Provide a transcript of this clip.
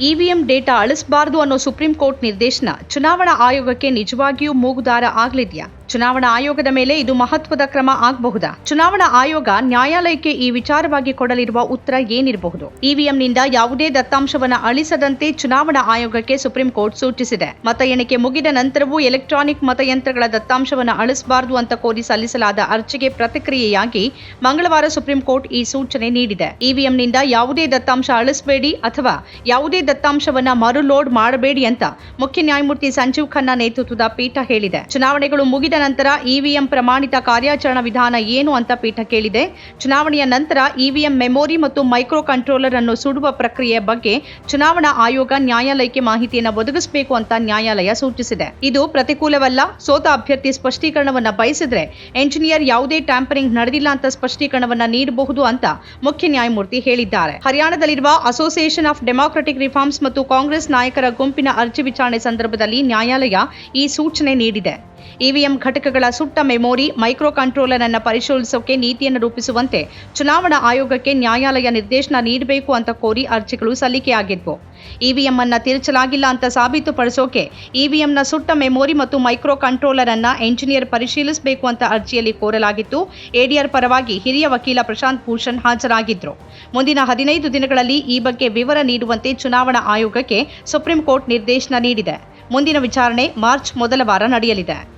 EVM data ಅಳಿಸಬಾರದು ಅನ್ನೋ supreme court ನಿರ್ದೇಶನ ಚುನಾವಣಾ ಆಯೋಗಕ್ಕೆ ನಿಜವಾಗಿಯೂ ಮೂಗುದಾರ ಆಗ್ಲಿದ್ಯಾ? ಚುನಾವಣಾ ಆಯೋಗದ ಮೇಲೆ ಇದು ಮಹತ್ವದ ಕ್ರಮ ಆಗಬಹುದಾ? ಚುನಾವಣಾ ಆಯೋಗ ನ್ಯಾಯಾಲಯಕ್ಕೆ ಈ ವಿಚಾರವಾಗಿ ಕೊಡಲಿರುವ ಉತ್ತರ ಏನಿರಬಹುದು? ಇವಿಎಂನಿಂದ ಯಾವುದೇ ದತ್ತಾಂಶವನ್ನ ಅಳಿಸದಂತೆ ಚುನಾವಣಾ ಆಯೋಗಕ್ಕೆ ಸುಪ್ರೀಂ ಕೋರ್ಟ್ ಸೂಚಿಸಿದೆ. ಮತ ಎಣಿಕೆ ಮುಗಿದ ನಂತರವೂ ಎಲೆಕ್ಟ್ರಾನಿಕ್ ಮತಯಂತ್ರಗಳ ದತ್ತಾಂಶವನ್ನು ಅಳಿಸಬಾರದು ಅಂತ ಕೋರಿ ಸಲ್ಲಿಸಲಾದ ಅರ್ಜಿಗೆ ಪ್ರತಿಕ್ರಿಯೆಯಾಗಿ ಮಂಗಳವಾರ ಸುಪ್ರೀಂ ಕೋರ್ಟ್ ಈ ಸೂಚನೆ ನೀಡಿದೆ. ಇವಿಎಂನಿಂದ ಯಾವುದೇ ದತ್ತಾಂಶ ಅಳಿಸಬೇಡಿ ಅಥವಾ ಯಾವುದೇ ದತ್ತಾಂಶವನ್ನ ಮರು ಲೋಡ್ ಮಾಡಬೇಡಿ ಅಂತ ಮುಖ್ಯ ನ್ಯಾಯಮೂರ್ತಿ ಸಂಜೀವ್ ಖನ್ನಾ ನೇತೃತ್ವದ ಪೀಠ ಹೇಳಿದೆ. ಚುನಾವಣೆಗಳು ಮುಗಿದ ನಂತರ ಇವಿಎಂ ಪ್ರಮಾಣಿತ ಕಾರ್ಯಾಚರಣಾ ವಿಧಾನ ಏನು ಅಂತ ಪೀಠ ಕೇಳಿದೆ. ಚುನಾವಣೆಯ ನಂತರ ಇವಿಎಂ ಮೆಮೊರಿ ಮತ್ತು ಮೈಕ್ರೋ ಕಂಟ್ರೋಲರ್ ಅನ್ನು ಸುಡುವ ಪ್ರಕ್ರಿಯೆಯ ಬಗ್ಗೆ ಚುನಾವಣಾ ಆಯೋಗ ನ್ಯಾಯಾಲಯಕ್ಕೆ ಮಾಹಿತಿಯನ್ನು ಒದಗಿಸಬೇಕು ಅಂತ ನ್ಯಾಯಾಲಯ ಸೂಚಿಸಿದೆ. ಇದು ಪ್ರತಿಕೂಲವಲ್ಲ, ಸೋತ ಅಭ್ಯರ್ಥಿ ಸ್ಪಷ್ಟೀಕರಣವನ್ನು ಬಯಸಿದ್ರೆ ಎಂಜಿನಿಯರ್ ಯಾವುದೇ ಟ್ಯಾಂಪರಿಂಗ್ ನಡೆದಿಲ್ಲ ಅಂತ ಸ್ಪಷ್ಟೀಕರಣವನ್ನು ನೀಡಬಹುದು ಅಂತ ಮುಖ್ಯ ನ್ಯಾಯಮೂರ್ತಿ ಹೇಳಿದ್ದಾರೆ. ಹರಿಯಾಣದಲ್ಲಿರುವ ಅಸೋಸಿಯೇಷನ್ ಆಫ್ ಡೆಮಾಕ್ರೆಟಿಕ್ ರಿಫಾರ್ಮ್ಸ್ ಮತ್ತು ಕಾಂಗ್ರೆಸ್ ನಾಯಕರ ಗುಂಪಿನ ಅರ್ಜಿ ವಿಚಾರಣೆ ಸಂದರ್ಭದಲ್ಲಿ ನ್ಯಾಯಾಲಯ ಈ ಸೂಚನೆ ನೀಡಿದೆ. ಇವಿಎಂ ಘಟಕಗಳ ಸುಟ್ಟ ಮೆಮೊರಿ ಮೈಕ್ರೋ ಕಂಟ್ರೋಲರ್ ಅನ್ನು ಪರಿಶೀಲಿಸೋಕೆ ನೀತಿಯನ್ನು ರೂಪಿಸುವಂತೆ ಚುನಾವಣಾ ಆಯೋಗಕ್ಕೆ ನ್ಯಾಯಾಲಯ ನಿರ್ದೇಶನ ನೀಡಬೇಕು ಅಂತ ಕೋರಿ ಅರ್ಜಿಗಳು ಸಲ್ಲಿಕೆಯಾಗಿದ್ವು. ಇವಿಎಂ ಅನ್ನ ತಿರುಚಲಾಗಿಲ್ಲ ಅಂತ ಸಾಬೀತುಪಡಿಸೋಕೆ ಇವಿಎಂನ ಸುಟ್ಟ ಮೆಮೊರಿ ಮತ್ತು ಮೈಕ್ರೋ ಕಂಟ್ರೋಲರ್ ಅನ್ನ ಎಂಜಿನಿಯರ್ ಪರಿಶೀಲಿಸಬೇಕು ಅಂತ ಅರ್ಜಿಯಲ್ಲಿ ಕೋರಲಾಗಿತ್ತು. ಎಡಿಆರ್ ಪರವಾಗಿ ಹಿರಿಯ ವಕೀಲ ಪ್ರಶಾಂತ್ ಭೂಷಣ್ ಹಾಜರಾಗಿದ್ರು. ಮುಂದಿನ ಹದಿನೈದು ದಿನಗಳಲ್ಲಿ ಈ ಬಗ್ಗೆ ವಿವರ ನೀಡುವಂತೆ ಚುನಾವಣಾ ಆಯೋಗಕ್ಕೆ ಸುಪ್ರೀಂ ಕೋರ್ಟ್ ನಿರ್ದೇಶನ ನೀಡಿದೆ. ಮುಂದಿನ ವಿಚಾರಣೆ ಮಾರ್ಚ್ ಮೊದಲ ವಾರ ನಡೆಯಲಿದೆ.